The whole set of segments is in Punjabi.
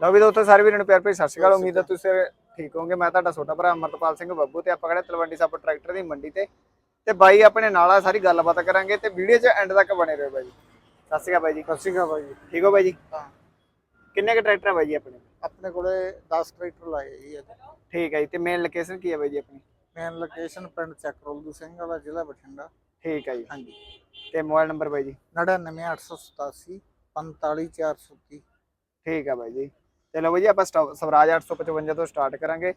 ਲਓ ਵੀ ਦੋਸਤੋ ਸਾਰੇ ਵੀਰਾਂ ਨੂੰ ਪਿਆਰ ਭਰੀ ਸਤਿ ਸ਼੍ਰੀ ਅਕਾਲ। ਉਮੀਦ ਹੈ ਤੁਸੀਂ ਠੀਕ ਹੋਵੋਗੇ। ਮੈਂ ਤੁਹਾਡਾ ਛੋਟਾ ਭਰਾ ਅਮਰਤਪਾਲ ਸਿੰਘ ਬੱਬੂ ਤੇ ਆਪਾਂ ਖੜੇ ਤਲਵੰਡੀ ਸਾਬੋ ਟਰੈਕਟਰ ਦੀ ਮੰਡੀ ਤੇ। ਤੇ ਬਾਈ ਆਪਣੇ ਨਾਲ ਆ ਸਾਰੀ ਗੱਲਬਾਤ ਕਰਾਂਗੇ ਤੇ ਵੀਡੀਓ 'ਚ ਐਂਡ ਤੱਕ ਬਣੇ ਰਹੋ ਬਾਈ। ਸਤਿ ਸ਼੍ਰੀ ਅਕਾਲ ਬਾਈ ਜੀ। ਸਤਿ ਸ਼੍ਰੀ ਅਕਾਲ ਬਾਈ ਜੀ। ਠੀਕ ਹੋ ਬਾਈ ਜੀ? ਹਾਂ। ਕਿੰਨੇ ਕ ਟਰੈਕਟਰ ਆ ਬਾਈ ਜੀ ਆਪਣੇ? ਆਪਣੇ ਕੋਲੇ 10 ਟਰੈਕਟਰ ਲਾਏ ਜੀ। ਠੀਕ ਹੈ ਜੀ ਤੇ ਮੇਨ ਲੋਕੇਸ਼ਨ ਕੀ ਹੈ ਬਾਈ ਜੀ ਆਪਣੀ? ਮੇਨ ਲੋਕੇਸ਼ਨ ਪਿੰਡ ਚੱਕਰੋਲਦੂ ਸਿੰਘ ਵਾਲਾ ਜ਼ਿਲ੍ਹਾ ਬਠਿੰਡਾ। ਠੀਕ ਹੈ ਜੀ। ਹਾਂਜੀ। ਤੇ ਮੋਬਾਈਲ ਨੰਬਰ ਬਾਈ ਜੀ? 99887 45430 ਠੀਕ ਹੈ ਬਾਈ ਜੀ। ਤੇ ਲਓ ਜੀ ਆਪਾਂ ਸਵਰਾਜ 855 ਤੋਂ ਸਟਾਰਟ ਕਰਾਂਗੇ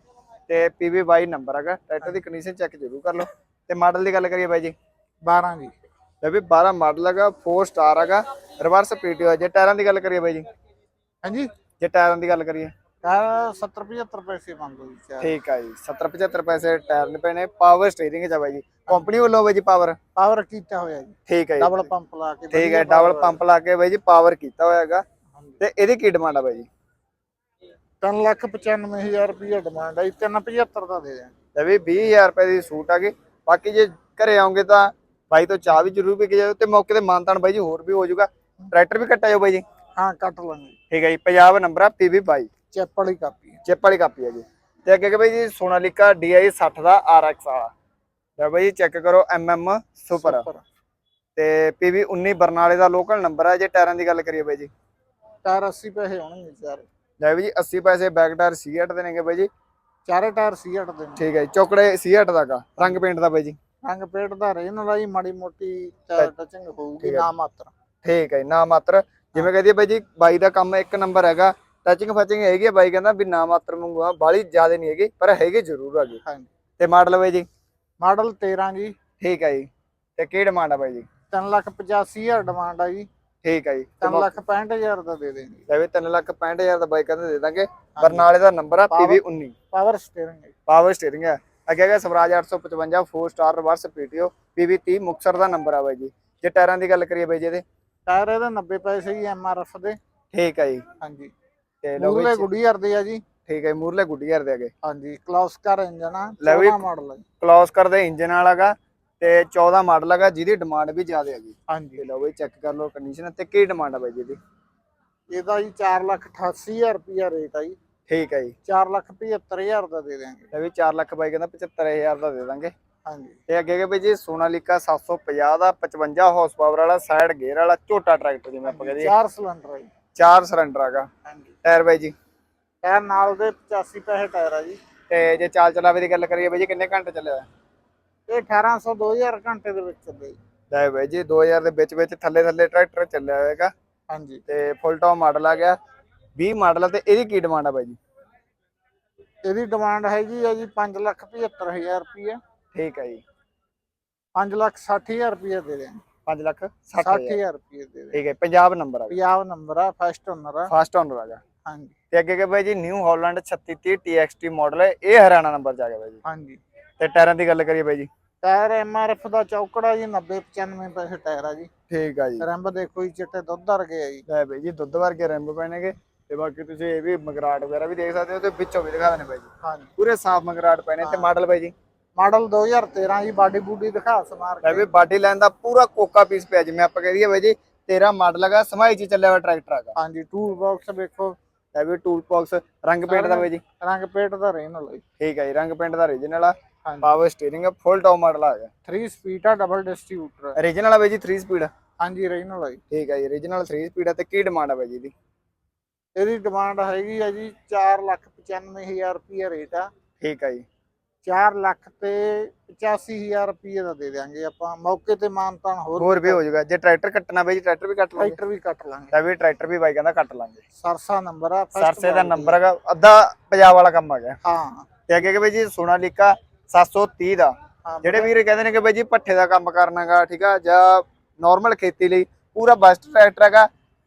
ਤੇ ਪੀਵੀ 22 ਨੰਬਰ ਹੈਗਾ ਟਰੈਕਟਰ ਦੀ ਕੰਡੀਸ਼ਨ ਚੈੱਕ ਜ਼ਰੂਰ ਕਰ ਲਓ। ਤੇ ਮਾਡਲ ਦੀ ਗੱਲ ਕਰੀਏ ਬਾਈ ਜੀ? 12 ਜੀ। ਲੈ ਵੀ 12 ਮਾਡਲ ਹੈਗਾ 4 ਸਟਾਰ ਹੈਗਾ ਰਿਵਰਸ ਪੀਟੀਓ ਜੇ ਟਾਇਰਾਂ ਦੀ ਗੱਲ ਕਰੀਏ ਬਾਈ ਜੀ? ਹਾਂਜੀ? ਜੇ ਟਾਇਰਾਂ ਦੀ ਗੱਲ ਕਰੀਏ? ਤਾਂ 70 75 ਪੈਸੇ ਮੰਗੋ ਜੀ ਠੀਕ ਆ ਜੀ 70 75 ਪੈਸੇ ਟਾਇਰ ਨੇ ਪੈਣੇ ਪਾਵਰ ਸਟੀਅਰਿੰਗ ਚ ਬਾਈ ਜੀ। ਕੰਪਨੀ ਵੱਲੋਂ ਬਾਈ ਜੀ ਪਾਵਰ ਪਾਵਰ ਕੀਤਾ ਹੋਇਆ ਜੀ। ਠੀਕ ਹੈ ਜੀ। ਡਬਲ ਪੰਪ ਲਾ ਕੇ ਠੀਕ ਹੈ ਡਬਲ ਪੰਪ ਲਾ ਕੇ ਬਾਈ ਜੀ ਪਾਵਰ ਕੀਤਾ ਹੋਇਆ ਹੈਗਾ। ਤੇ ਇਹਦੀ ਕੀ ਡਿਮਾਂਡ ਆ ਬਾਈ ਜੀ? ਤਿੰਨ ਲੱਖ 95000 ਰੁਪਏ ਡਿਮਾਂਡ ਹੈ 375 ਦਾ ਦੇ ਦਿਆਂਗੇ। ਲੈ ਵੀ 20000 ਰੁਪਏ ਦੀ ਸੂਟ ਆ ਗਈ। ਬਾਕੀ ਜੇ ਘਰੇ ਆਉਂਗੇ ਤਾਂ ਬਾਈ ਤੋਂ ਚਾਹ ਵੀ ਜ਼ਰੂਰ ਪੀ ਕੇ ਜਾਓ ਤੇ ਮੌਕੇ ਤੇ ਮਾਨਤਾਨ ਬਾਈ ਜੀ ਹੋਰ ਵੀ ਹੋ ਜਾਊਗਾ। ਟਰੈਕਟਰ ਵੀ ਕੱਟਾ ਜਾਓ ਬਾਈ ਜੀ। ਹਾਂ ਕੱਟ ਲਾਂਗੇ। ਠੀਕ ਹੈ ਜੀ ਪੰਜਾਬ ਨੰਬਰ ਆ ਪੀਵੀ 22 ਚੈਪ ਵਾਲੀ ਕਾਪੀ ਹੈ ਚਿੱਪ ਵਾਲੀ ਕਾਪੀ ਹੈ ਜੀ। ਤੇ ਅੱਗੇ ਕਿ ਬਾਈ ਜੀ ਸੋਨਾਲੀਕਾ DI 60 ਦਾ RX ਵਾਲਾ। ਲੈ ਬਾਈ ਜੀ ਚੈੱਕ ਕਰੋ MM ਸੁਪਰ। ਤੇ PV 19 ਬਰਨਾਲੇ ਦਾ ਲੋਕਲ ਨੰਬਰ ਹੈ ਜੇ ਟਾਇਰਾਂ ਦੀ ਗੱਲ ਕਰੀਏ ਬਾਈ ਜੀ। ਟਾਇਰ 80 ਪੈਸੇ ਹੋਣਗੇ ਚਾਰੇ। ਲੈ ਬਾਈ ਜੀ 80 ਪੈਸੇ ਬੈਕ ਟਾਇਰ C8 ਦੇ ਨੇਗੇ ਬਾਈ ਜੀ। ਚਾਰੇ ਟਾਇਰ ਸੀ ਹਟ ਦੇ ਨੇ ਠੀਕ ਹੈ ਜੀ ਚੌਕੜੇ C8 ਦਾ ਗਾ ਰੰਗ ਪੇਂਟ ਦਾ ਬਾਈ ਜੀ। ਰੰਗ ਪੇਟ ਦਾ ਰੇਨ ਵਾਲਾ ਹੀ ਮਾੜੀ ਮੋਟੀ ਟਚਿੰਗ ਹੋਊਗੀ ਹੈ। ਨਾ ਮਾਤਰ ਠੀਕ ਹੈ ਜੀ ਨਾ ਮਾਤਰ ਜਿਵੇਂ ਕਹਦੀ ਬਾਈ ਜੀ ਬਾਈ ਦਾ ਕੰਮ ਇੱਕ ਨੰਬਰ ਹੈਗਾ ਟੱਚਿੰਗ ਫਚਿੰਗ ਹੈਗੀ ਆ, ਬਾਈ ਕਹਿੰਦਾ ਵੀ ਨਾ ਮਾਤਰ ਮੰਗਵਾ ਬਾਲੀ ਜ਼ਿਆਦਾ ਨਹੀਂ ਹੈਗੀ ਪਰ ਹੈਗੀ ਜ਼ਰੂਰ ਹੈਗੀ ਹਾਂਜੀ ਤੇ ਮਾਡਲ ਬਾਈ ਜੀ? ਮਾਡਲ 13 ਜੀ। ਠੀਕ ਹੈ ਜੀ ਤੇ ਕੀ ਡਿਮਾਂਡ ਆ ਬਾਈ ਜੀ? 3 ਲੱਖ 85000 ਡਿਮਾਂਡ ਆ ਜੀ। ਠੀਕ ਹੈ ਜੀ। ਤੇ 3 ਲੱਖ 65000 ਦਾ ਦੇ ਦੇਣਗੇ ਲੈ ਵੀ 3 ਲੱਖ 65000 ਦਾ ਬਾਈ ਕਹਿੰਦੇ ਦੇ ਦਾਂਗੇ ਬਰਨਾਲੇ ਦਾ ਨੰਬਰ ਆ PV 19 ਪਾਵਰ ਸਟੀਅਰਿੰਗ ਹੈ ਪਾਵਰ ਸਟੀਅਰਿੰਗ ਹੈ ਅੱਗੇ ਹੈਗਾ Swaraj 855 4 star reverse PTO PV 30 Muktsar ਦਾ ਨੰਬਰ ਆ ਬਾਈ ਜੀ। ਜੇ ਟਾਇਰਾਂ ਦੀ ਗੱਲ ਕਰੀਏ ਬਾਈ ਜੀ ਇਹਦੇ। ਟਾਇਰ ਇਹਦੇ 90 ਪੈਸੇ ਹੀ ਐਮਆਰਐਫ ਦੇ। ਠੀਕ ਹੈ ਜੀ। ਹਾਂਜੀ। ਤੇ ਲਓ ਮੂਰਲੇ ਗੁੱਡੀਅਰ ਦੇ ਆ ਜੀ। ਠੀਕ ਹੈ ਮੂਰਲੇ ਗੁੱਡੀਅਰ ਦੇ ਅੱਗੇ। ਹਾਂਜੀ ਕਲੌਸਕਰ ਇੰਜਨ ਆ ਲੈ ਵੀ- 14 ਮਾਡਲ ਹੈ ਜੀ। ਕਲੋਸ ਕਰਦੇ ਇੰਜਨ ਵਾਲਾਗਾ ਤੇ 14 ਮਾਡਲ ਹੈਗਾ ਜਿਹਦੀ ਡਿਮਾਂਡ ਵੀ ਜ਼ਿਆਦਾ ਹੈਗੀ। ਹਾਂਜੀ। ਲਓ ਬਾਈ ਚੈੱਕ ਕਰ ਲਓ ਕੰਡੀਸ਼ਨ ਤੇ ਕੀ ਡਿਮਾਂਡ ਬਾਈ ਜੀ ਇਹਦੀ ਇਹਦਾ ਜੀ 4 ਲੱਖ 88000 ਰੁਪਿਆ ਰੇਟ ਆ ਜੀ। ਠੀਕ ਹੈ ਜੀ। 4 ਲੱਖ 75000 ਦਾ ਦੇ ਦਿਆਂਗੇ। ਲੈ ਵੀ 4 ਲੱਖ ਬਾਈ ਕਹਿੰਦਾ 75000 ਦਾ ਦੇ ਦਾਂਗੇ। ਹਾਂਜੀ। ਤੇ ਅੱਗੇ ਹੈਗੇ ਬਾਈ ਜੀ ਸੋਨਾਲੀਕਾ 750 ਦਾ 55 ਹਾਰਸ ਪਾਵਰ ਵਾਲਾ ਸਾਈਡ ਗੇਅਰ ਵਾਲਾ ਝੋਟਾ ਟਰੈਕਟਰ ਜਿਵੇਂ ਆਪਾਂ ਕਹਦੇ ਚਾਰ ਸਿਲੰਡਰ ਜੀ। ਚਾਰ ਸਿਲੰਡਰ ਹੈਗਾ। ਹਾਂਜੀ। ਟਾਇਰ ਬਾਈ ਜੀ। ਟਾਇਰ ਨਾਲ ਦੇ 85 ਪੈਸੇ ਟਾਇਰ ਆ ਜੀ। ਤੇ ਜੇ ਚਾਲ ਚਲਾਵੇ ਦੀ ਗੱਲ ਕਰੀਏ ਬਾਈ ਜੀ ਕਿੰਨੇ ਘੰਟੇ ਚੱਲਿਆ? ਇਹ 1800 2000 ਘੰਟੇ ਦੇ ਵਿੱਚ ਚੱਲੇ ਜੀ। ਲੈ ਬਾਈ ਜੀ 2000 ਦੇ ਵਿੱਚ ਵਿੱਚ ਥੱਲੇ ਥੱਲੇ ਟਰੈਕਟਰ ਚੱਲਿਆ ਹੋਵੇਗਾ ਹਾਂਜੀ। ਤੇ ਫੁੱਲ ਟੌਪ ਮਾਡਲ ਆ ਗਿਆ। 20 ਮਾਡਲ ਆ ਤੇ ਇਹਦੀ ਕੀ ਡਿਮਾਂਡ ਆ ਬਾਈ ਜੀ? ਇਹਦੀ ਡਿਮਾਂਡ ਹੈਗੀ ਆ ਜੀ 5 ਲੱਖ 75000 ਰੁਪਏ ਠੀਕ ਹੈ ਜੀ। 5 ਲੱਖ 60000 ਰੁਪਏ ਦੇ ਦੇਣ 5 ਲੱਖ 60000 60000 ਰੁਪਏ ਦੇ ਦੇ ਠੀਕ ਹੈ ਪੰਜਾਬ ਨੰਬਰ ਆ ਪੰਜਾਬ ਨੰਬਰ ਆ ਫਸਟ ਓਨਰ ਆ। ਫਸਟ ਓਨਰ ਆ ਗਿਆ। ਹਾਂਜੀ। ਤੇ ਅੱਗੇ ਕਿ ਬਾਈ ਜੀ ਨਿਊ ਹਾਲੈਂਡ 3630 TXT ਮਾਡਲ ਹੈ ਇਹ ਹਰਿਆਣਾ ਨੰਬਰ ਚ ਆ ਗਿਆ ਬਾਈ ਜੀ। ਹਾਂਜੀ। ਤੇ ਟਾਇਰਾਂ ਦੀ ਗੱਲ ਕਰੀਏ ਬਾਈ ਜੀ। ਟਾਇਰ ਐਮਆਰਐਫ ਦਾ ਚੌਕੜਾ ਜੀ 90 95 ਪੈਸੇ ਟਾਇਰ ਆ ਜੀ। ਠੀਕ ਆ ਜੀ। ਰੰਬ ਦੇਖੋ ਜੀ ਚਿੱਟੇ ਦੁੱਧ ਵਰਗੇ ਆ ਜੀ। ਲੈ ਬਾਈ ਜੀ ਦੁੱਧ ਵਰਗੇ ਰੈਂਬ ਪੈਣਗੇ। ਤੇ ਬਾਕੀ ਤੁਸੀਂ ਇਹ ਵੀ ਮਗਰਾਟ ਵਗੈਰਾ ਵੀ ਦੇਖ ਸਕਦੇ ਹੋ ਤੇ ਵਿੱਚੋਂ ਵੀ ਦਿਖਾ ਦੇਣੇ ਬਾਈ ਜੀ। ਹਾਂਜੀ। ਪੂਰੇ ਸਾਫ਼ ਮਗਰਾਟ ਪੈਣੇ ਤੇ ਮਾਡਲ ਬਾਈ ਜੀ। ਮਾਡਲ 2013 ਜੀ ਬਾਡੀ ਬੂਡੀ ਦਿਖਾ ਸਮਾਰ ਲੈ ਕੇ ਵੀ ਬਾਡੀ ਲਾਈਨ ਦਾ ਪੂਰਾ ਕੋਕਾ ਪੀਸ ਪਿਆ ਜਿਵੇਂ ਆਪਾਂ ਕਹਿ ਦਈਏ ਬਾਈ ਜੀ 13 ਮਾਡਲ ਹੈਗਾ ਸਮਾਈ ਚ ਚੱਲਿਆ ਹੋਇਆ ਟਰੈਕਟਰ ਹੈਗਾ। ਹਾਂਜੀ ਟੂਲ ਬਾਕਸ ਵੇਖੋ। ਲੈ ਵੀ ਟੂਲ ਬਾਕਸ ਰੰਗ ਪੇਂਟ ਦਾ ਬਾਈ ਜੀ। ਰੰਗ ਪੇਟ ਦਾ ਰੇਨ ਵਾਲਾ ਠੀਕ ਹੈ ਜੀ ਰੰਗ ਪੇਂਟ ਦਾ ਰੀਜਨਲ ਆ। Power steering full top model ਆ ਗਿਆ। 3 ਸਪੀਡ ਆ ਡਬਲ ਡਿਸਟ੍ਰੀਬਿਊਟਰ ਰੀਜਨਲ ਆ। ਬਾਈ ਜੀ 3 ਸਪੀਡ ਹਾਂਜੀ ਰੇਨ ਵਾਲਾ ਜੀ। ਠੀਕ ਹੈ ਜੀ ਰੀਜਨਲ 3 ਸਪੀਡ ਆ ਤੇ ਕੀ ਡਿਮਾਂਡ ਆ ਬਾਈ ਜੀ ਦੀ ਇਹਦੀ ਡਿਮਾਂਡ ਹੈਗੀ ਆ ਜੀ 4 ਲੱਖ 95000 ਰੁਪਏ ਰੇਟ ਆ। ਠੀਕ ਹੈ ਜੀ। 4 ਲੱਖ ਤੇ 85000 ਰੁਪਏ ਦਾ ਦੇ ਦਿਆਂਗੇ ਆਪਾਂ। ਮੌਕੇ ਤੇ ਮਾਨਤਾਨ ਹੋਰ ਹੋਰ ਵੀ ਹੋ ਜਾਊਗਾ। ਜੇ ਟਰੈਕਟਰ ਕੱਟਣਾ ਬਾਈ ਜੀ ਟਰੈਕਟਰ ਵੀ ਕੱਟ ਲਾਂਗੇ। ਟਰੈਕਰ ਵੀ ਕੱਟ ਲਾਂਗੇ। ਲੈ ਵੀ ਟਰੈਕਟਰ ਵੀ ਬਾਈ ਕਹਿੰਦਾ ਕੱਟ ਲਾਂਗੇ। ਸਰਸਾ ਨੰਬਰ ਆ ਸਰਸੇ ਦਾ ਨੰਬਰ ਹੈਗਾ ਅੱਧਾ ਪੰਜਾਬ ਵਾਲਾ ਕੰਮ ਆ ਗਿਆ। ਹਾਂ। ਤੇ ਅੱਗੇ ਕਿ ਬਾਈ ਜੀ ਸੋਨਾਲੀਕਾ 730 ਦਾ। ਜਿਹੜੇ ਵੀਰ ਕਹਿੰਦੇ ਨੇ ਕਿ ਬਾਈ ਜੀ ਪੱਠੇ ਦਾ ਕੰਮ ਕਰਨਾਗਾ ਠੀਕ ਆ ਜਾਂ ਨਾਰਮਲ ਖੇਤੀ ਲਈ ਪੂਰਾ ਬੈਸਟ ਟਰੈਕਟਰ ਹੈਗਾ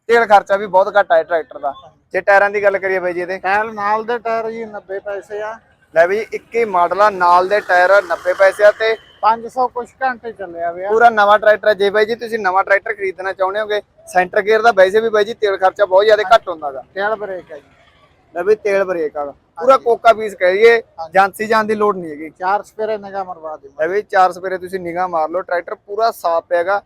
ਤੇਲ ਖਰਚਾ ਵੀ ਬਹੁਤ ਘੱਟ ਹੈ ਟਰੈਕਟਰ ਦਾ। ਜੇ ਟਾਇਰਾਂ ਦੀ ਗੱਲ ਕਰੀਏ ਬਾਈ ਜੀ ਇਹਦੇ। ਟਾਇਰ ਨਾਲ ਦੇ ਟਾਇਰ ਜੀ 90 ਪੈਸੇ ਆ। ਲੈ ਵੀ 21 ਮਾਡਲ ਆ ਨਾਲ ਦੇ ਟਾਇਰ 90 ਪੈਸੇ ਆ ਤੇ 500 ਕੁਛ ਘੰਟੇ ਚੱਲਿਆ ਵਿਆ। ਪੂਰਾ ਨਵਾਂ ਟਰੈਕਟਰ ਹੈ ਜੇ ਬਾਈ ਜੀ ਤੁਸੀਂ ਨਵਾਂ ਟਰੈਕਟਰ ਖਰੀਦਣਾ ਚਾਹੁੰਦੇ ਹੋਗੇ ਸੈਂਟਰ ਗੇਅਰ ਦਾ ਵੈਸੇ ਵੀ ਬਾਈ ਜੀ ਤੇਲ ਖਰਚਾ ਬਹੁਤ ਜ਼ਿਆਦਾ ਘੱਟ ਹੁੰਦਾਗਾ। ਟੇਲ ਬ੍ਰੇਕ ਹੈ ਜੀ। ਲੈ ਵੀ ਤੇਲ ਬ੍ਰੇਕ ਆ। ਪੂਰਾ ਕੋਕਾ ਪੀਸ ਕਹੀਏ ਜਾਂਸੀ ਜਾਣ ਦੀ ਲੋੜ ਨਹੀਂ ਹੈਗੀ। ਚਾਰ ਸਪੇਰੇ ਨਿਗਾਹ ਮਰਵਾ ਦੇ ਲੈ ਵੀ ਚਾਰ ਸਵੇਰੇ ਤੁਸੀਂ ਨਿਗਾਹ ਮਾਰ ਲਓ ਟਰੈਕਟਰ ਪੂਰਾ ਸਾਫ਼ ਪਿਆਗਾ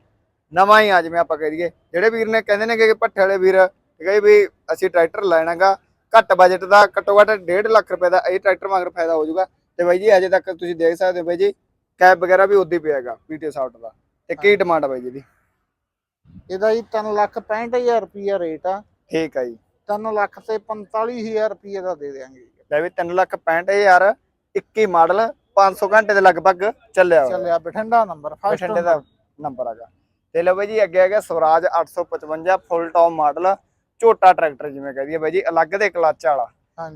ਨਵਾਂ ਹੀ ਆ ਜਿਵੇਂ ਆਪਾਂ ਕਹਿ ਦਈਏ। ਜਿਹੜੇ ਵੀਰ ਨੇ ਕਹਿੰਦੇ ਨੇ ਕਿ ਭੱਠੇ ਵਾਲੇ ਵੀਰ ਠੀਕ ਹੈ ਜੀ ਵੀ ਅਸੀਂ ਟਰੈਕਟਰ ਲੈਣਾਗਾ ਘੱਟ ਬਜਟ ਦਾ ਘੱਟੋ ਘੱਟ 1.5 ਲੱਖ ਰੁਪਏ ਦਾ ਇਹ ਟਰੈਕਟਰ ਮਗਰ ਫਾਇਦਾ ਹੋ ਜਾਊਗਾ। ਤੇ ਬਾਈ ਜੀ ਅਜੇ ਤੱਕ ਤੁਸੀਂ ਦੇਖ ਸਕਦੇ ਹੋ ਬਾਈ ਜੀ ਕੈਬ ਵਗੈਰਾ ਵੀ ਉਦੋਂ ਹੀ ਪਿਆਗਾ ਪੀਟੀ ਸਾਫਟ ਦਾ। ਤੇ ਕੀ ਡਿਮਾਂਡ ਆ ਬਾਈ ਜੀ ਦੀ ਇਹਦਾ ਜੀ 3 ਲੱਖ 65000 ਰੁਪਏ ਰੇਟ ਆ। ਠੀਕ ਆ ਜੀ। 3 ਲੱਖ ਤੇ 45000 ਰੁਪਏ ਦਾ ਦੇ ਦਿਆਂਗੇ। ਜੀ। ਲੈ ਵੀ 3 ਲੱਖ 65000 21 ਮਾਡਲ 500 ਘੰਟੇ ਦੇ ਲਗਭਗ ਚੱਲਿਆ ਹੋਇਆ। ਚੱਲਿਆ ਬਠਿੰਡਾ ਨੰਬਰ ਬਠਿੰਡੇ ਦਾ ਨੰਬਰ। ਹੈਗਾ। ਤੇ ਲਓ ਬਾਈ ਜੀ ਅੱਗੇ ਹੈਗਾ ਸਵਰਾਜ 855 ਫੁੱਲ ਟੌਪ ਮਾਡਲ ਝੋਟਾ ਟਰੈਕਟਰ ਜਿਵੇਂ ਕਹਦੀ ਹੈ ਬਾਈ ਜੀ ਅਲੱਗ ਦੇ ਕਲਚ ਵਾਲਾ।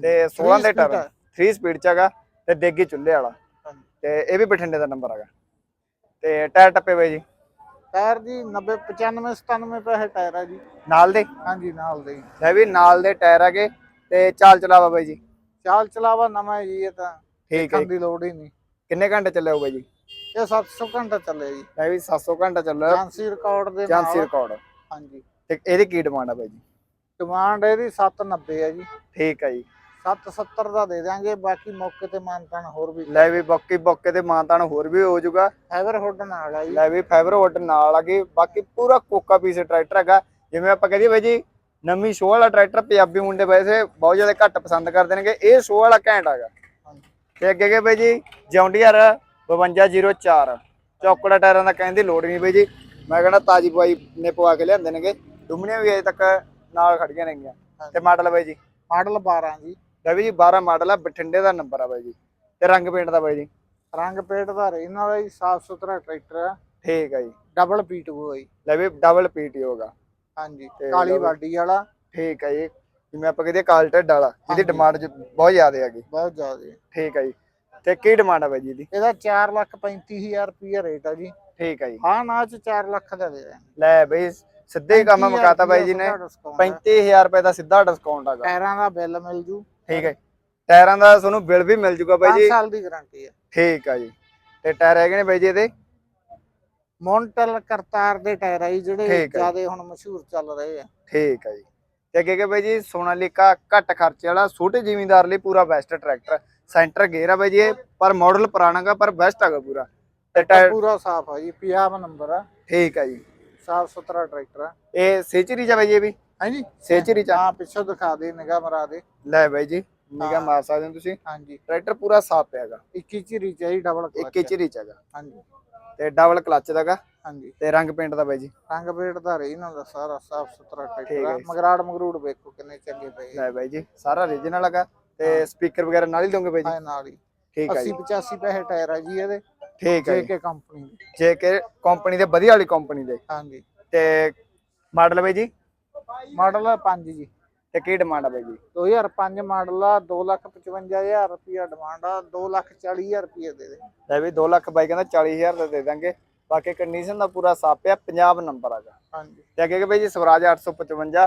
ਤੇ 16 ਦੇ ਟਰ 3 ਸਪੀਡ ਚ ਹੈਗਾ ਤੇ ਦੇਗੀ ਚੁੱਲ੍ਹੇ ਵਾਲਾ। ਤੇ ਇਹ ਵੀ ਬਠਿੰਡੇ ਦਾ ਨੰਬਰ ਹੈਗਾ। ਤੇ ਟਾਇਰ ਟੱਪੇ ਬਾਈ ਜੀ। ਟਾਇਰ ਜੀ 90 95 97 ਪੈਸੇ ਟਾਇਰ ਆ ਜੀ। ਨਾਲ ਦੇ? ਹਾਂਜੀ ਨਾਲ ਦੇ। ਲੈ ਵੀ ਨਾਲ ਦੇ ਟਾਇਰ ਹੈਗੇ ਤੇ ਚਾਲ ਚਲਾਵਾ ਬਾਈ ਜੀ। ਚਾਲ ਚਲਾਵਾ ਨਵਾਂ ਹੈ ਜੀ ਇਹ ਤਾਂ ਠੀਕ ਹੈ। ਦੀ ਲੋੜ ਹੀ ਨਹੀਂ। ਕਿੰਨੇ ਘੰਟੇ ਚੱਲਿਆ ਹੋ ਬਾਈ ਜੀ? ਇਹ 700 ਘੰਟਾ ਚੱਲੇ ਜੀ। ਲੈ ਵੀ 700 ਘੰਟਾ ਚੱਲਿਆ। ਜਾਂਸੀ ਰਿਕਾਰਡ ਦੇ ਚਾਂਸੀ ਰਿਕਾਰਡ ਹਾਂਜੀ। ਤੇ ਇਹਦੀ ਕੀ ਡਿਮਾਂਡ ਆ ਬਾਈ ਜੀ? ਡਿਮਾਂਡ ਇਹਦੀ 790 ਹੈ ਜੀ। ਠੀਕ ਹੈ ਜੀ। 770 ਦਾ ਦੇ ਦਿਆਂਗੇ ਬਾਕੀ ਮੌਕੇ ਤੇ ਮਾਨਤਾਨ ਹੋਰ ਵੀ ਲੈ ਵੀ ਬੱਕੀ ਬੋਕੇ ਤੇ ਮਾਨਤਾਨ ਹੋਰ ਵੀ ਹੋ ਜਾਊਗਾ। ਫਾਈਬਰ ਹੁੱਡ ਨਾਲ ਆ ਜੀ। ਲੈ ਵੀ ਫਾਈਬਰ ਵੁੱਡ ਨਾਲ ਆ ਗਈ ਬਾਕੀ ਪੂਰਾ ਕੋਕਾ ਪੀਸ ਟਰੈਕਟਰ ਹੈਗਾ। ਜਿਵੇਂ ਆਪਾਂ ਕਹਦੇ ਬਾਈ ਜੀ ਨਵੀਂ ਸ਼ੋਅ ਵਾਲਾ ਟਰੈਕਟਰ ਪੰਜਾਬੀ ਮੁੰਡੇ ਵੈਸੇ ਬਹੁਤ ਜ਼ਿਆਦਾ ਘੱਟ ਪਸੰਦ ਕਰਦੇ ਨੇਗੇ ਇਹ ਸ਼ੋਅ ਵਾਲਾ ਘੈਂਟ ਹੈਗਾ। ਤੇ ਅੱਗੇ ਅੱਗੇ ਬਾਈ ਜੀ ਜੌਂਡੀਅਰ 5204 ਚੌਕੜਾ ਟਾਇਰਾਂ ਦਾ ਕਹਿਣ ਦੀ ਲੋੜ ਨਹੀਂ ਬਾਈ ਜੀ। ਮੈਂ ਕਹਿੰਦਾ ਤਾਜੀ ਪਵਾਈ ਨੇ ਪਵਾ ਕੇ ਲਿਆਂਦੇ ਨੇਗੇ। ਡੁੰਮਣੀਆਂ ਵੀ ਅਜੇ ਤੱਕ ਨਾਲ ਖੜੀਆਂ ਨੇਗੀਆਂ। ਤੇ ਮਾਡਲ ਬਾਈ ਜੀ? ਮਾਡਲ 12 ਜੀ। ਲੈ ਵੀ ਜੀ 12 ਮਾਡਲ ਆ। ਬਠਿੰਡੇ ਦਾ ਨੰਬਰ ਆ ਬਾਈ ਜੀ। ਤੇ ਰੰਗ ਪੇਂਟ ਦਾ ਬਾਈ ਜੀ? ਰੰਗ ਪੇਟ ਦਾ ਰਹਿਣ ਵਾਲਾ ਜੀ ਸਾਫ਼ ਸੁਥਰਾ ਟਰੈਕਟਰ ਆ। ਠੀਕ ਹੈ ਜੀ। ਡਬਲ ਪੀਟੂ ਆ ਜੀ। ਲੈ ਵੀ ਡਬਲ ਪੀਟੀ ਹੋਗਾ ਹਾਂਜੀ ਤੇ ਕਾਲੀ ਲਓ। ਬਾਡੀ ਵਾਲਾ। ਠੀਕ ਹੈ ਜੀ। ਜਿਵੇਂ ਆਪਾਂ ਕਹਦੇ ਕਾਲ ਢੱਡ ਵਾਲਾ ਜਿਹਦੀ ਹਾਂਜੀ। ਡਿਮਾਂਡ ਬਹੁਤ ਜ਼ਿਆਦਾ ਹੈਗੀ। ਬਹੁਤ ਜ਼ਿਆਦਾ। ਠੀਕ ਹੈ ਜੀ। ਤੇ ਕੀ ਡਿਮਾਂਡ ਆ ਬਾਈ ਜੀ ਇਹਦੀ? ਇਹਦਾ 4 ਲੱਖ 35000 ਰੁਪਏ ਰੇਟ ਆ ਜੀ। ਠੀਕ ਹੈ ਜੀ। ਹਾਂ ਨਾ ਚ 4 ਲੱਖ ਦਾ ਦੇ ਲੈ ਬਈ ਸਿੱਧੇ ਹੀ ਕੰਮ 35,000 ਮੁਕਾਤਾ ਬਾਈ ਜੀ ਨੇ। ਰੁਪਇਆ discount ਆ। 35000 ਰੁਪਏ ਦਾ ਸਿੱਧਾ ਡਿਸਕਾਊਂਟ ਹੈਗਾ। ਟਾਇਰਾਂ ਦਾ ਬਿੱਲ ਮਿਲ ਜੂ। ਠੀਕ ਹੈ ਟਾਇਰਾਂ ਦਾ ਤੁਹਾਨੂੰ ਬਿੱਲ ਵੀ ਮਿਲ ਜੂਗਾ ਬਾਈ 5 ਜੀ। ਸਾਲ ਦੀ ਗਾਰੰਟੀ ਹੈ ਠੀਕ ਹੈ ਜੀ। ਤੇ ਟਾਇਰ ਹੈਗੇ ਨੇ ਬਾਈ ਜੀ ਇਹਦੇ? ਮੌਂਟਲ ਕਰਤਾਰ ਦੇ ਟਾਇਰ ਆ ਜੀ ਜਿਹੜੇ ਠੀਕ। ਜ਼ਿਆਦਾ ਹੁਣ ਮਸ਼ਹੂਰ ਚੱਲ ਰਹੇ ਆ। ਠੀਕ ਹੈ ਜੀ। ਤੇ ਅੱਗੇ ਕਿ ਬਾਈ ਜੀ ਸੋਨਾਲੀਕਾ ਘੱਟ ਖਰਚੇ ਵਾਲਾ ਛੋਟੇ ਜ਼ਿਮੀਂਦਾਰ ਲਈ ਪੂਰਾ ਬੈਸਟ ਟਰੈਕਟਰ ਸੈਂਟਰ ਗੇਅਰ ਆ ਬਾਈ ਜੀ ਇਹ ਪਰ ਮਾਡਲ ਪੁਰਾਣਾ ਗਾ ਪਰ ਬੈਸਟ ਹੈਗਾ ਪੂਰਾ। ਤੇ ਟਾਇਰ ਪੂਰਾ ਸਾਫ਼ ਆ ਜੀ ਪੰਜਾਬ ਨੰਬਰ ਆ। ਠੀਕ ਹੈ ਜੀ। ਸਾਫ਼ ਸੁਥਰਾ ਟਰੈਕਟਰ ਆ। ਇਹ ਸੇਚਰੀ ਚ ਆ ਬਾਈ ਜੀ ਇਹ ਵੀ? ਹਾਂਜੀ। ਸੇਚਰੀ ਚ ਆ। ਹਾਂ ਪਿੱਛੋਂ ਦਿਖਾ ਦੇ ਨਿਗਾਹ ਮਰਾ ਦੇ। ਲੈ ਬਾਈ ਜੀ ਨਿਗਾ। ਮਾਰ ਸਕਦੇ ਹੋ ਤੁਸੀਂ। ਹਾਂਜੀ। ਟਰੈਕਟਰ ਪੂਰਾ ਸਾਫ਼ ਪਿਆਗਾ 21 ਝਿਰੀ ਚਾਹੀ ਡਬਲ ਇੱਕ ਹੀ ਚਿਰੀ ਚ ਹੈਗਾ ਹਾਂਜੀ। ਤੇ ਡਬਲ ਕਲਚ ਦਾਗਾ ਹਾਂਜੀ। ਤੇ ਰੰਗ ਪੇਂਟ ਦਾ ਬਾਈ ਜੀ। ਰੰਗ ਪੇਟ ਦਾ ਰਹੀ ਨਾ ਦਾ ਸਾਰਾ ਸਾਫ਼ ਸੁਥਰਾ ਠੀਕ ਹੈ ਜੀ। ਮਗਰਾੜ ਮਗਰੂੜ ਵੇਖੋ ਕਿੰਨੇ ਚੰਗੇ ਪਏ। ਲੈ ਬਾਈ ਜੀ ਸਾਰਾ ਰੀਜਨਲ ਹੈਗਾ। ਤੇ ਸਪੀਕਰ ਵਗੈਰਾ ਨਾਲ ਹੀ ਦੋਗੇ ਬਾਈ ਜੀ? ਹਾਂ ਨਾਲ ਹੀ। ਠੀਕ ਹੈ 80 ਜੀ 85 ਪੈਸੇ ਟਾਇਰ ਆ ਜੀ ਇਹਦੇ। ਠੀਕ ਹੈ ਜੀ। ਜੇਕੇ ਕੰਪਨੀ ਦੇ। ਜੇ ਕਿ ਕੰਪਨੀ ਦੇ ਵਧੀਆ ਵਾਲੀ ਕੰਪਨੀ ਦੇ। ਹਾਂਜੀ। ਤੇ ਮਾਡਲ ਬਾਈ ਜੀ? ਮਾਡਲ ਆ 5 ਜੀ। ਤੇ ਕੀ ਡਿਮਾਂਡ ਆ ਬਾਈ ਜੀ? 2005 ਮਾਡਲ ਆ 255000 ਰੁਪਿਆ ਡਿਮਾਂਡ ਆ 240000 ਰੁਪਏ ਦੇ ਦੇ। ਲੈ ਵੀ 2 ਲੱਖ ਬਾਈ ਕਹਿੰਦਾ 40000 ਦਾ ਦੇ ਦਾਂਗੇ। ਬਾਕੀ ਕੰਡੀਸ਼ਨ ਦਾ ਪੂਰਾ ਸਾਫ਼ ਆ ਪੰਜਾਬ ਨੰਬਰ ਹੈਗਾ। ਹਾਂਜੀ। ਤੇ ਅੱਗੇ ਕਿ ਬਾਈ ਜੀ ਸਵਰਾਜ 855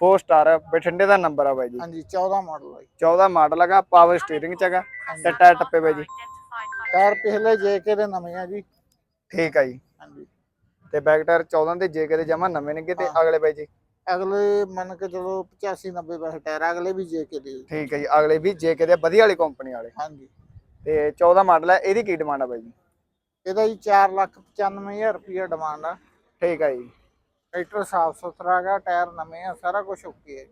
4 ਸਟਾਰ ਬਠਿੰਡੇ ਦਾ ਨੰਬਰ ਆ ਬਾਈ ਜੀ। ਹਾਂਜੀ 14 ਮਾਡਲ ਆ ਜੀ। 14 ਮਾਡਲ ਹੈਗਾ ਪਾਵਰ ਸਟੀਅਰਿੰਗ ਚ ਹੈਗਾ ਤੇ ਟਾਇਰ ਟੱਪੇ ਬਾਈ ਜੀ। ਟਾਇਰ ਪਿਛਲੇ ਜੇਕੇ ਦੇ ਨਵੇਂ ਆ ਜੀ। ਠੀਕ ਆ ਜੀ। ਹਾਂਜੀ। ਤੇ ਬੈਕ ਟਾਇਰ 14 ਦੇ ਜੇ ਦੇ ਜਮਾ ਨਵੇਂ ਨੇਗੇ ਤੇ। ਅਗਲੇ ਬਾਈ ਜੀ। ਅਗਲੇ ਮੰਨ ਕੇ ਚਲੋ 85 90 ਪੈਸੇ ਟਾਇਰ ਅਗਲੇ ਵੀ ਜੇਕੇ ਦੇ ਠੀਕ ਹੈ ਜੀ ਅਗਲੇ ਵੀ ਜੇ ਦੇ ਵਧੀਆ ਵਾਲੀ ਕੰਪਨੀ ਵਾਲੇ। ਹਾਂਜੀ। ਤੇ 14 ਮਾਡਲ ਹੈ ਇਹਦੀ ਕੀ ਡਿਮਾਂਡ ਆ ਬਾਈ ਜੀ? ਇਹਦਾ ਜੀ 495000 ਰੁਪਏ ਡਿਮਾਂਡ ਆ। ਠੀਕ ਹੈ ਜੀ। ਟਰੈਕਟਰ ਸਾਫ਼ ਸੁਥਰਾ ਹੈਗਾ ਟਾਇਰ ਨਵੇਂ ਆ ਸਾਰਾ ਕੁਝ ਓਕੇ ਹੈ।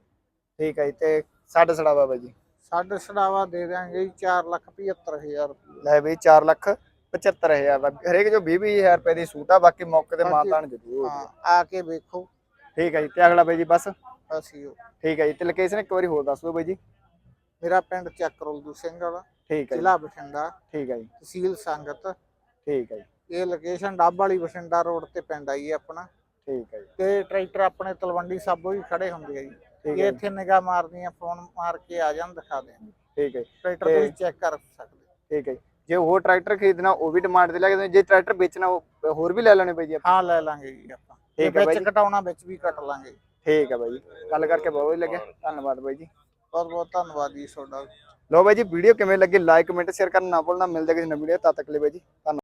ਠੀਕ ਹੈ ਜੀ ਤੇ ਸਾਡਾ ਸੜਾਵਾ ਬਾਈ ਜੀ? ਸਾਡੇ ਸੜਾਵਾ ਦੇ ਦਿਆਂਗੇ ਜੀ 475000 ਰੁਪਏ ਲੈ ਵੀ 4 ਲੱਖ 75000 ਦਾ ਹਰੇਕ ਜੋ 20 20000 ਰੁਪਏ ਦੀ ਸੂਟ ਆ ਬਾਕੀ ਮੌਕੇ ਤੇ ਮਾਤਾਨ ਜ਼ਰੂਰ ਆ ਕੇ ਵੇਖੋ। ਠੀਕ ਹੈ ਜੀ ਤੇ ਅਗਲਾ ਬਾਈ ਜੀ ਬਸ। ਅਸੀਂ ਉਹ। ਠੀਕ ਹੈ ਜੀ ਤੇ ਲੋਕੇਸ਼ਨ ਇੱਕ ਵਾਰੀ ਹੋਰ ਦੱਸ ਦਿਓ ਬਾਈ ਜੀ। ਮੇਰਾ ਪਿੰਡ ਚੱਕਰੋਲਦੂ ਸਿੰਘ ਵਾਲਾ ਠੀਕ ਹੈ ਜੀ। ਜ਼ਿਲ੍ਹਾ ਬਠਿੰਡਾ ਠੀਕ ਹੈ ਜੀ। ਤਹਿਸੀਲ ਸੰਗਤ। ਠੀਕ ਹੈ ਜੀ। ਇਹ ਲੋਕੇਸ਼ਨ ਡੱਬ ਵਾਲੀ ਬਠਿੰਡਾ ਰੋਡ ਤੇ ਪਿੰਡ ਆਈ ਹੈ ਆਪਣਾ। ਠੀਕ ਹੈ ਜੀ। ਤੇ ਟਰੈਕਟਰ ਆਪਣੇ ਤਲਵੰਡੀ ਸਾਬੋ ਵੀ ਖੜੇ ਹੁੰਦੇ ਆ ਜੀ। ਜੇ ਹੈ ਜੀ, ਇੱਥੇ ਨਿਗਾਹ ਮਾਰਨੀ ਆ ਫੋਨ ਮਾਰ ਕੇ ਆ ਜਾਣ ਦਿਖਾ ਦੇਣ। ਠੀਕ ਹੈ ਜੀ, ਟਰੈਕਟਰ ਤੇ- ਤੁਸੀਂ ਚੈੱਕ ਕਰ ਸਕਦੇ ਠੀਕ ਹੈ ਜੀ। ਜੇ ਹੋਰ ਟਰੈਕਟਰ ਖਰੀਦਣਾ ਉਹ ਵੀ ਡਿਮਾਂਡ ਤੇ ਲੱਗੇ ਜੇ ਟਰੈਕਟਰ ਵੇਚਣਾ ਉਹ ਹੋਰ ਵੀ ਲੈ ਲੈਣੇ ਬਾਈ ਜੀ ਆਪਾਂ? ਹਾਂ ਲੈ ਲਾਂਗੇ ਜੀ ਆਪਾਂ। ਠੀਕ ਹੈ ਬਾਈ ਵਿੱਚ ਜੀ। ਘਟਾਉਣਾ ਵਿੱਚ ਵੀ ਕੱਟ ਲਾਂਗੇ। ਠੀਕ ਹੈ ਬਾਈ ਜੀ। ਗੱਲ ਕਰਕੇ ਬਹੁਤ ਵਧੀਆ ਲੱਗਿਆ। ਧੰਨਵਾਦ ਬਾਈ ਜੀ। ਬਹੁਤ ਬਹੁਤ ਧੰਨਵਾਦ ਜੀ ਤੁਹਾਡਾ। ਲੋ ਬਾਈ ਜੀ ਵੀਡੀਓ ਕਿਵੇਂ ਲੱਗੀ ਲਾਈਕ ਕਮੈਂਟ ਸ਼ੇਅਰ ਕਰਨਾ ਨਾ ਭੁੱਲਣਾ। ਮਿਲਦੇ ਕਿਸੇ ਨਵੀਂ ਵੀਡੀਓ ਤਦ ਤੱਕ ਲਈ ਬਾਈ ਜੀ ਧੰਨਵਾਦ।